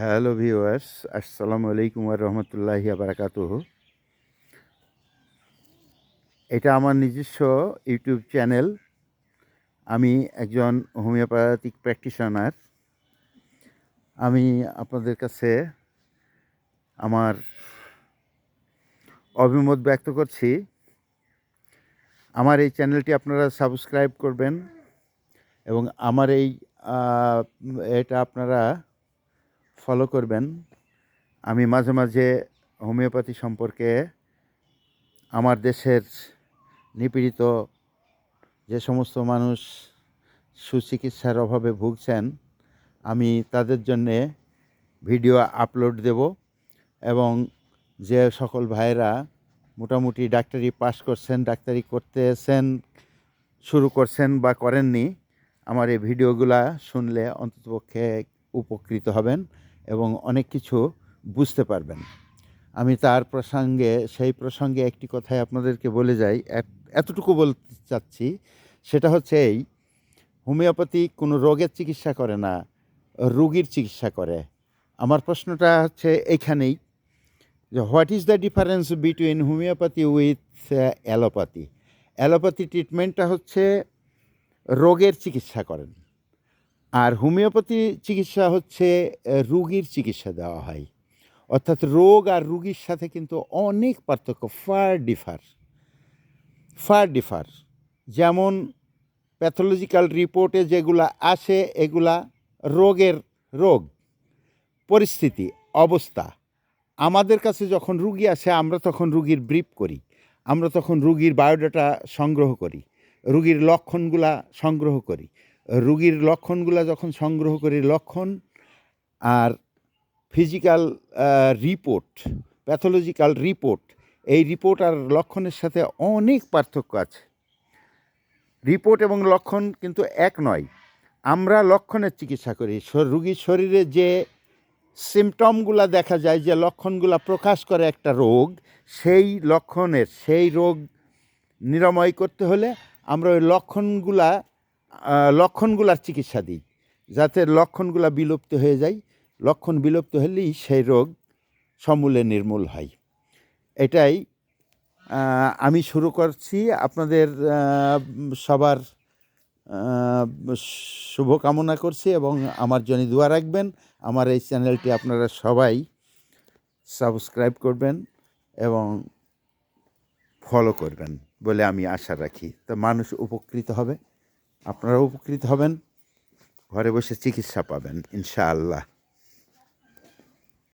Hello viewers, আসসালামু আলাইকুম আর রহমতুল্লাহি বারাকাত এটা আমার নিজস্ব ইউটিউব চ্যানেল। আমি একজন হোমিওপ্যাথিক প্র্যাকটিশনার। আমি আপনাদের কাছে আমার অভিমত ব্যক্ত করছি। আমার এই চ্যানেলটি আপনারা সাবস্ক্রাইব করবেন এবং আমার এই এটা আপনারা ফলো করবেন। আমি মাঝে মাঝে হোমিওপ্যাথি সম্পর্কে আমার দেশের নিপীড়িত যে সমস্ত মানুষ সুচিকিৎসার অভাবে ভুগছেন, আমি তাদের জন্যে ভিডিও আপলোড দেব এবং যে সকল ভাইয়েরা মোটামুটি ডাক্তারি পাশ করছেন, ডাক্তারি করতেছেন, শুরু করছেন বা করেননি, আমার এই ভিডিওগুলা শুনলে অন্ততপক্ষে উপকৃত হবেন। এবং অনেক কিছু বুঝতে পারবেন। আমি তার প্রসঙ্গে, সেই প্রসঙ্গে একটি কথাই আপনাদেরকে বলে যাই। এতটুকু বলতে চাচ্ছি, সেটা হচ্ছে এই, হোমিওপ্যাথি কোনো রোগের চিকিৎসা করে না, রোগীর চিকিৎসা করে। আমার প্রশ্নটা হচ্ছে এইখানেই যে what is the difference between homoeopathy with, allopathy? Allopathy ট্রিটমেন্টটা হচ্ছে রোগের চিকিৎসা করেন। আর হোমিওপ্যাথি চিকিৎসা হচ্ছে রুগীর চিকিৎসা দেওয়া হয়। অর্থাৎ রোগ আর রুগীর সাথে কিন্তু অনেক পার্থক্য ফার ডিফার ফার ডিফার যেমন প্যাথোলজিক্যাল রিপোর্টে যেগুলা আসে, এগুলা রোগের রোগ, পরিস্থিতি, অবস্থা। আমাদের কাছে যখন রুগী আসে, আমরা তখন রুগীর ব্রিফ করি, আমরা তখন রুগীর বায়োডাটা সংগ্রহ করি, রুগীর লক্ষণগুলা সংগ্রহ করি। রুগীর লক্ষণগুলা যখন সংগ্রহ করি, লক্ষণ আর ফিজিক্যাল রিপোর্ট প্যাথোলজিক্যাল রিপোর্ট এই রিপোর্ট আর লক্ষণের সাথে অনেক পার্থক্য আছে। রিপোর্ট এবং লক্ষণ কিন্তু এক নয়। আমরা লক্ষণের চিকিৎসা করি। রুগীর শরীরে যে সিমটমগুলা দেখা যায়, যে লক্ষণগুলা প্রকাশ করে একটা রোগ, সেই লক্ষণের, সেই রোগ নিরাময় করতে হলে আমরা ওই লক্ষণগুলা লক্ষণগুলার চিকিৎসা দিই। যাতে লক্ষণগুলা বিলুপ্ত হয়ে যায়। লক্ষণ বিলুপ্ত হলেই সেই রোগ সমূলে নির্মূল হয়। এটাই আমি শুরু করছি। আপনাদের সবার শুভকামনা করছি এবং আমার জন্য দোয়া রাখবেন। আমার এই চ্যানেলটি আপনারা সবাই সাবস্ক্রাইব করবেন এবং ফলো করবেন বলে আমি আশা রাখি। তো মানুষ উপকৃত হবে। আপনারা উপকৃত হবেন। ঘরে বসে চিকিৎসা পাবেন ইনশাআল্লাহ।